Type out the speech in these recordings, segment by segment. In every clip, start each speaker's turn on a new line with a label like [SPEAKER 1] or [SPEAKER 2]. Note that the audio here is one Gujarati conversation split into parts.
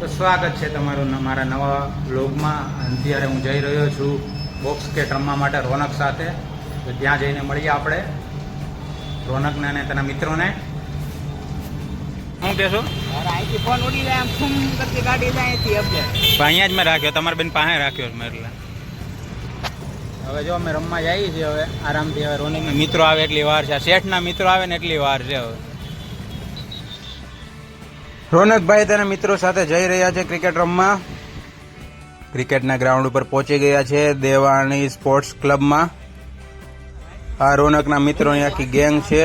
[SPEAKER 1] તો સ્વાગત છે તમારું મારા નવા બ્લોગમાં અત્યારે હું જઈ રહ્યો છું બોક્સ ક્રિકેટ રમવા માટે રોનક સાથે. તો ત્યાં જઈને મળીએ આપણે. રોનકને અને તેના મિત્રોને. શું કહેશો? અહીંયા જ મેં રાખ્યો તમારે બેન પાસે રાખ્યો મેં એટલે. હવે જો અમે રમવા જઈએ છીએ હવે આરામથી. હવે રોનકના મિત્રો આવે એટલી વાર છે શેઠના મિત્રો આવે ને એટલી વાર છે હવે. રોનકભાઈ તેના મિત્રો સાથે જઈ રહ્યા છે ક્રિકેટ રમવા. ક્રિકેટના ગ્રાઉન્ડ ઉપર પહોંચી ગયા છે દેવાણી સ્પોર્ટ્સ ક્લબમાં. આ રોનકના મિત્રોની આખી ગેંગ છે.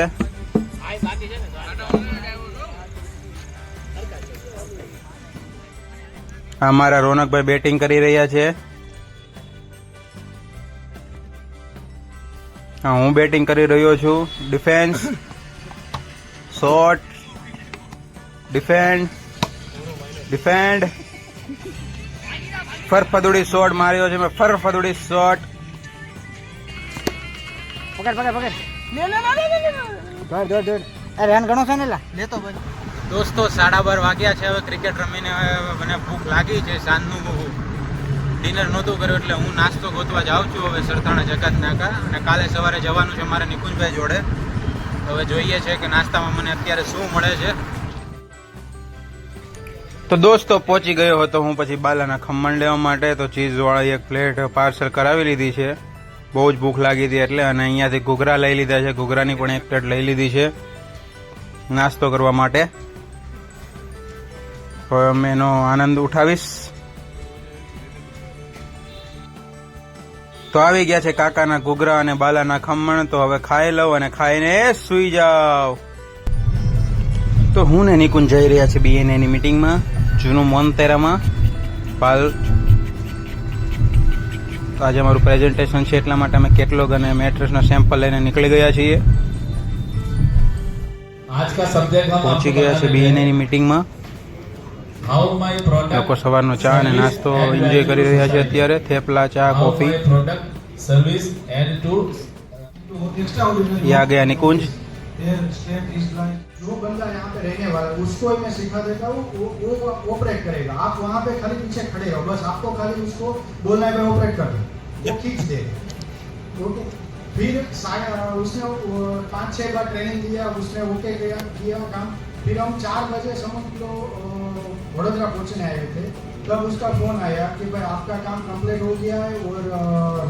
[SPEAKER 1] અમારા મારા રોનકભાઈ બેટિંગ કરી રહ્યા છે. હું બેટિંગ કરી રહ્યો છું. ડિફેન્સ, શોટ ડિફેન્ડ ડિફેન્ડ ફરફદુડી શોટ માર્યો છે મેં. ફરફદુડી શોટ
[SPEAKER 2] પકડ પકડ પકડ. દોડ દોડ દોડ. અરે રન ઘણો છે ને લા. લેતો ભાઈ.
[SPEAKER 1] દોસ્તો સાડા બાર વાગ્યા છે. હવે ક્રિકેટ રમીને હવે મને ભૂખ લાગી છે. સાંજનું બહુ ડિનર નહોતું કર્યું એટલે હું નાસ્તો ગોતવા જાઉં છું. હવે સરથાણા જકાત નાકા અને કાલે સવારે જવાનું છે મારે નિકુંજભાઈ જોડે. હવે જોઈએ છે કે નાસ્તામાં મને અત્યારે શું મળે છે. તો દોસ્તો, પહોંચી ગયો હતો હું પછી બાલાના ખમણ લેવા માટે. તો ચીઝવાળી એક પ્લેટ પાર્સલ કરાવી લીધી છે. બહુ જ ભૂખ લાગી હતી એટલે અને અહીંયાથી ઘૂઘરા લઈ લીધા છે. ઘૂઘરાની પણ એક પ્લેટ લઈ લીધી છે નાસ્તો કરવા માટે. હવે અમે એનો આનંદ ઉઠાવીશ. તો આવી ગયા છે કાકાના ઘૂઘરા અને બાલાના ખમણ. તો હવે ખાઈ લઉં અને ખાઈને સુઈ જાવ તો હું ને નિકુંજ જઈ રહ્યા છે બીએનએની મિટિંગમાં જૂનું મોનતેરામાં પાલ આજે અમારું પ્રેઝન્ટેશન છે એટલા માટે અમે કેટલોગ અને મેટ્રેસનો સેમ્પલ લઈને નીકળી ગયા છીએ. પહોંચી ગયા છે બીએનએની મીટિંગમાં લોકો સવારનો ચા અને નાસ્તો એન્જોય કરી રહ્યા છે અત્યારે. થેપલા ચા કોફી.
[SPEAKER 3] સર્વિસ ગયા નિકુંજ. जो बंदा यहाँ पे रहने वाला है, उसको मैं सिखा देता हूँ, वो वो ऑपरेट करेगा। आप वहाँ पे खाली पीछे खड़े हो बस आपको खाली उसको बोलना है, मैं ऑपरेट कर दूँ वो खींच दे। ओके। फिर उसने पाँच छः बार ट्रेनिंग दिया, उसने ओके किया किया काम। फिर हम चार बजे समझ लो वडोदरा पहुँचने आए थे। तब उसका फ़ोन आया कि भाई आपका काम कंप्लीट हो गया है और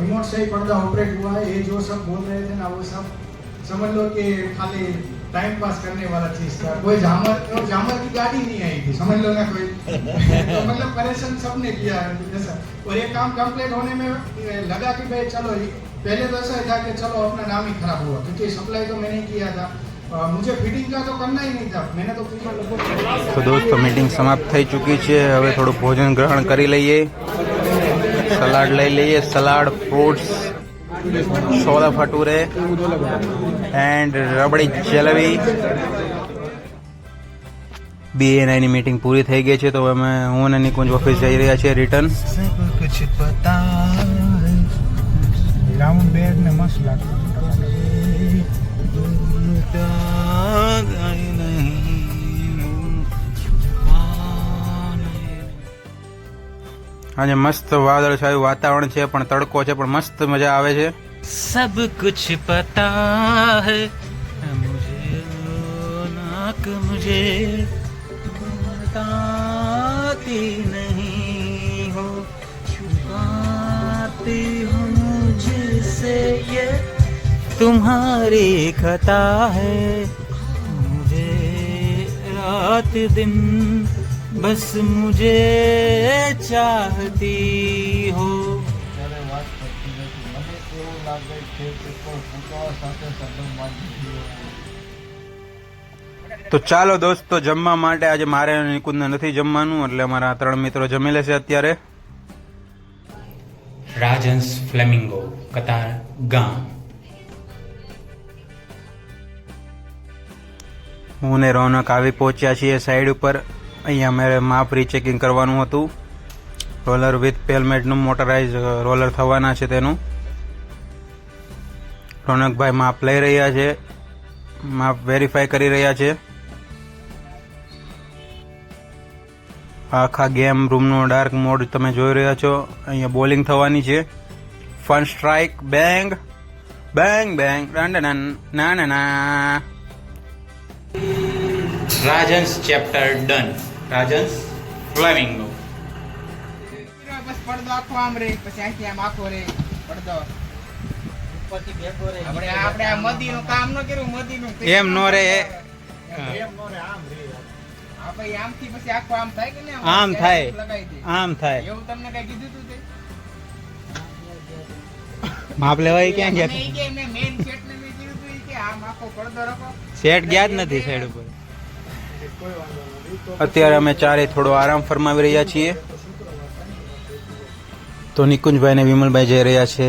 [SPEAKER 3] रिमोट से ही पर्दा ऑपरेट हुआ है, ये जो सब बोल रहे थे ना, वो सब। समझ लो कि खाली टाइम पास करने वाला चीज था कोई जामर वो जामर की गाड़ी नहीं आई थी समझ लो ना कोई तो मतलब परेशान सबने किया है ऐसा और ये काम कंप्लीट होने में ए, लगा कि भाई चलो ये- पहले तो ऐसा ही था कि चलो अपना नाम ही खराब हुआ क्योंकि सप्लाई तो मैंने ही किया था अ, मुझे फिटिंग का तो करना ही नहीं था मैंने तो पूरा लगभग
[SPEAKER 1] તો દોસ્તો મીટિંગ સમાપ્ત થઈ ચૂકી છે હવે થોડું ભોજન ગ્રહણ કરી લઈએ સલાડ લઈ લઈએ salad fruits chole bhature and rabri jalebi. બીએનઆઈની meeting પૂરી થઈ ગઈ છે, તો અમે હું અને નિકુંજ ઓફિસ જઈ રહ્યા છીએ રિટર્ન
[SPEAKER 3] રાઉન્ડ બેગ ને મસ્ત લાગતું
[SPEAKER 1] અને મસ્ત વાદળ છાયું વાતાવરણ છે, પણ તડકો છે, પણ મસ્ત મજા આવે છે. સબ કુછ પતા હે, મુજે નાક મુજે बताती નહીં હો छुपाती हो मुझसे યે तुम्हारी खता હૈ, મુજે રાત દિન बस मुझे चाहती हो
[SPEAKER 3] ત્યારે વાત કરતી નથી મને એવું લાગે છે કે કોઈ ફૂટવા સાથે સંબંધ બાંધી
[SPEAKER 1] તો ચાલો દોસ્તો જમવા માટે આજે મારે અને નિકુંજને નથી જમવાનું એટલે અમારા ત્રણ મિત્રો જમી લેશે અત્યારે રાજહંસ ફ્લેમિંગો કતાર ગામ હું ને રોનક આવી પહોંચ્યા છીએ સાઈડ ઉપર અહીંયા મારે માપ રીચેકિંગ કરવાનું હતું. રોલર વિથ પેલમેટનું મોટરાઇઝ રોલર થવાના છે તેનું. રોનકભાઈ માપ લઈ રહ્યા છે. માપ વેરીફાઈ કરી રહ્યા છે. આખા ગેમ રૂમનો ડાર્ક મોડ તમે જોઈ રહ્યા છો. અહીંયા બોલિંગ થવાની છે. Fun strike bang bang bang ના ના ના Rajans chapter done Rajans flamingo.
[SPEAKER 2] બસ પડદો આખો આમ રે પછી અહીંથી આમ આખો રે પડદો. ઉપરથી ભેગો રે આપણે આપણે આ મદીનું કામ ન કર્યું મદીનું
[SPEAKER 1] એમ નો રે.
[SPEAKER 3] એમ નો રે આમ રે.
[SPEAKER 2] આપણે આમથી પછી આખો આમ થાય કે ને
[SPEAKER 1] આમ થાય. આમ થાય.
[SPEAKER 2] એવું તમને કઈ કીધું તું તે?
[SPEAKER 1] માપ લેવાય ક્યાં ગયા
[SPEAKER 2] મેન સેટ ને કીધું તું કે આમ આખો પડદો રાખો.
[SPEAKER 1] સેટ ગયા જ નથી સાઈડ ઉપર. અત્યારે અમે ચારે થોડો આરામ ફરમાવી રહ્યા છીએ. તો નિકુંજભાઈ ને વિમલભાઈ જઈ રહ્યા છે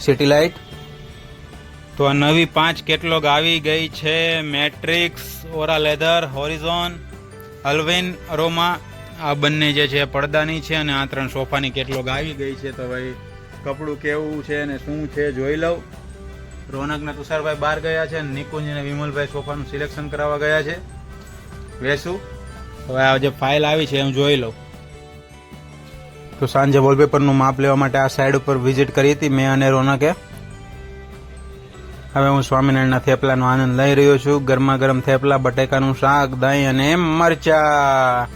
[SPEAKER 1] સિટી લાઇટ તો આ નવી પાંચ કેટલોગ આવી ગઈ છે matrix aura leather horizon Alvin aroma આ બંને જે છે પડદાની છે અને આ ત્રણ સોફાની કેટલોગ આવી ગઈ છે. તો ભાઈ, કપડું કેવું છે અને શું છે જોઈ લઉં. રોનક ને તુષારભાઈ બહાર ગયા છે નિકુંજ અને વિમલભાઈ સોફાનું સિલેક્શન કરાવવા ગયા છે. વેસુ હવે આ જે ફાઇલ આવી છે, હું જોઈ લઉં. તો સાંજે વોલપેપરનું માપ લેવા માટે આ સાઈડ ઉપર વિઝિટ કરી હતી મેં અને રોનકે. હવે હું સ્વામિનારાયણના થેપલાનો આનંદ લઈ રહ્યો છું. ગરમા ગરમ થેપલા, બટેકાનું શાક, દહીં અને મરચા.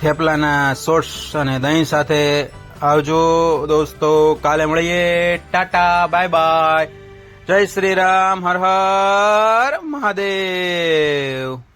[SPEAKER 1] થેપલાના સોસ અને દહીં સાથે આવજો દોસ્તો. કાલે મળીએ. ટાટા બાય બાય જય શ્રી રામ હર હર મહાદેવ.